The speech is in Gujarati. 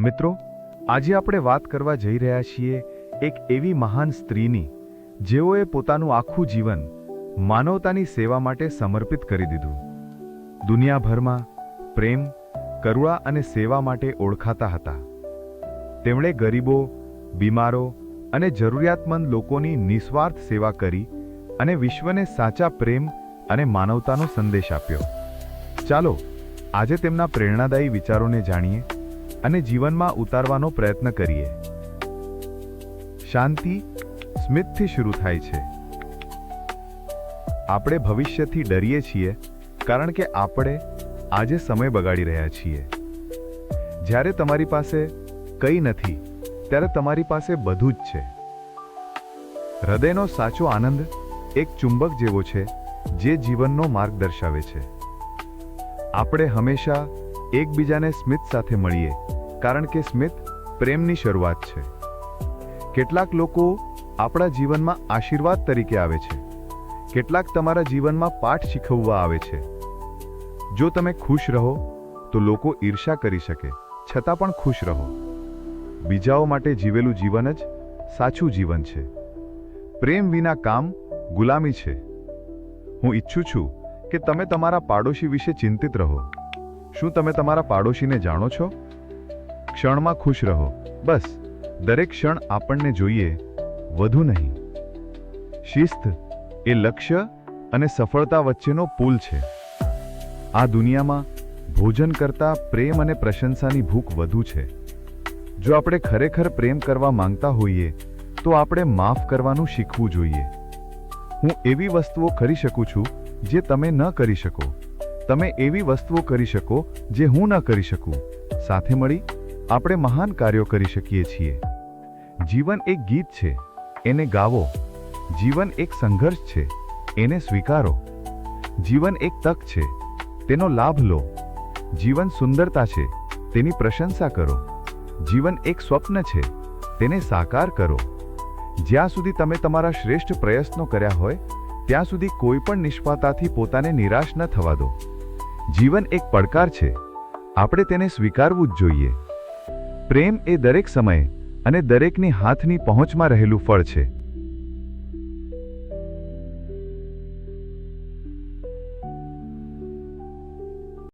મિત્રો, આજે આપણે વાત કરવા જઈ રહ્યા છીએ એક એવી મહાન સ્ત્રીની, જેઓએ પોતાનું આખું જીવન માનવતાની સેવા માટે સમર્પિત કરી દીધું. દુનિયાભરમાં પ્રેમ, કરુણા અને સેવા માટે ઓળખાતા હતા. તેમણે ગરીબો, બીમારો અને જરૂરિયાતમંદ લોકોની નિસ્વાર્થ સેવા કરી અને વિશ્વને સાચા પ્રેમ અને માનવતાનો સંદેશ આપ્યો. ચાલો, આજે તેમના પ્રેરણાદાયી વિચારોને જાણીએ અને જીવનમાં ઉતારવાનો પ્રયત્ન કરીએ. શાંતિ સ્મિતથી શરૂ થાય છે. આપણે ભવિષ્યથી ડરીએ છીએ, કારણ કે આપણે આજે સમય બગાડી રહ્યા છીએ. જ્યારે તમારી પાસે કંઈ નથી, ત્યારે તમારી પાસે બધું જ છે. હૃદયનો સાચો આનંદ એક ચુંબક જેવો છે, જે જીવનનો માર્ગ દર્શાવે છે. આપણે હંમેશા એકબીજાને સ્મિત સાથે મળીએ કારણ કે સ્મિત પ્રેમની શરૂઆત છે. કેટલાક લોકો આપણા જીવનમાં આશીર્વાદ તરીકે આવે છે. કેટલાક તમારા જીવનમાં પાઠ શીખવવા આવે છે. જો તમે ખુશ રહો, તો લોકો ઈર્ષા કરી શકે, છતાં પણ ખુશ રહો. બીજાઓ માટે જીવેલું જીવન જ સાચું જીવન છે. પ્રેમ વિના કામ ગુલામી છે. હું ઈચ્છું છું કે તમે તમારા પાડોશી વિશે ચિંતિત રહો. શું તમે તમારા પાડોશીને જાણો છો? ક્ષણમાં ખુશ રહો. બસ, દરેક ક્ષણ આપણને જોઈએ, વધુ નહીં. શિસ્ત એ લક્ષ્ય અને સફળતા વચ્ચેનો પુલ છે. આ દુનિયામાં ભોજન કરતાં પ્રેમ અને પ્રશંસાની ભૂખ વધુ છે. જો આપણે ખરેખર પ્રેમ કરવા માંગતા હોઈએ, તો આપણે માફ કરવાનું શીખવું જોઈએ. હું એવી વસ્તુઓ કરી શકું છું, જે તમે ન કરી શકો. તમે એવી વસ્તુઓ કરી શકો, જે હું ન કરી શકું. સાથે મળી આપણે મહાન કાર્યો કરી શકીએ છીએ. જીવન એક ગીત છે. એને ગાવો. જીવન એક સંઘર્ષ છે. એને સ્વીકારો. જીવન એક તક છે. તેનો લાભ લો. જીવન સુંદરતા છે. તેની પ્રશંસા કરો. જીવન એક સ્વપ્ન છે. તેને સાકાર કરો. જ્યાં સુધી તમે તમારા શ્રેષ્ઠ પ્રયત્નો કર્યા હોય, ત્યાં સુધી કોઈ પણ નિષ્ફળતાથી પોતાને નિરાશ ન થવા દો. જીવન એક પડકાર છે. આપણે તેને સ્વીકારવું જ જોઈએ. પ્રેમ એ દરેક સમયે અને દરેકની હાથની પહોંચમાં રહેલું ફળ છે.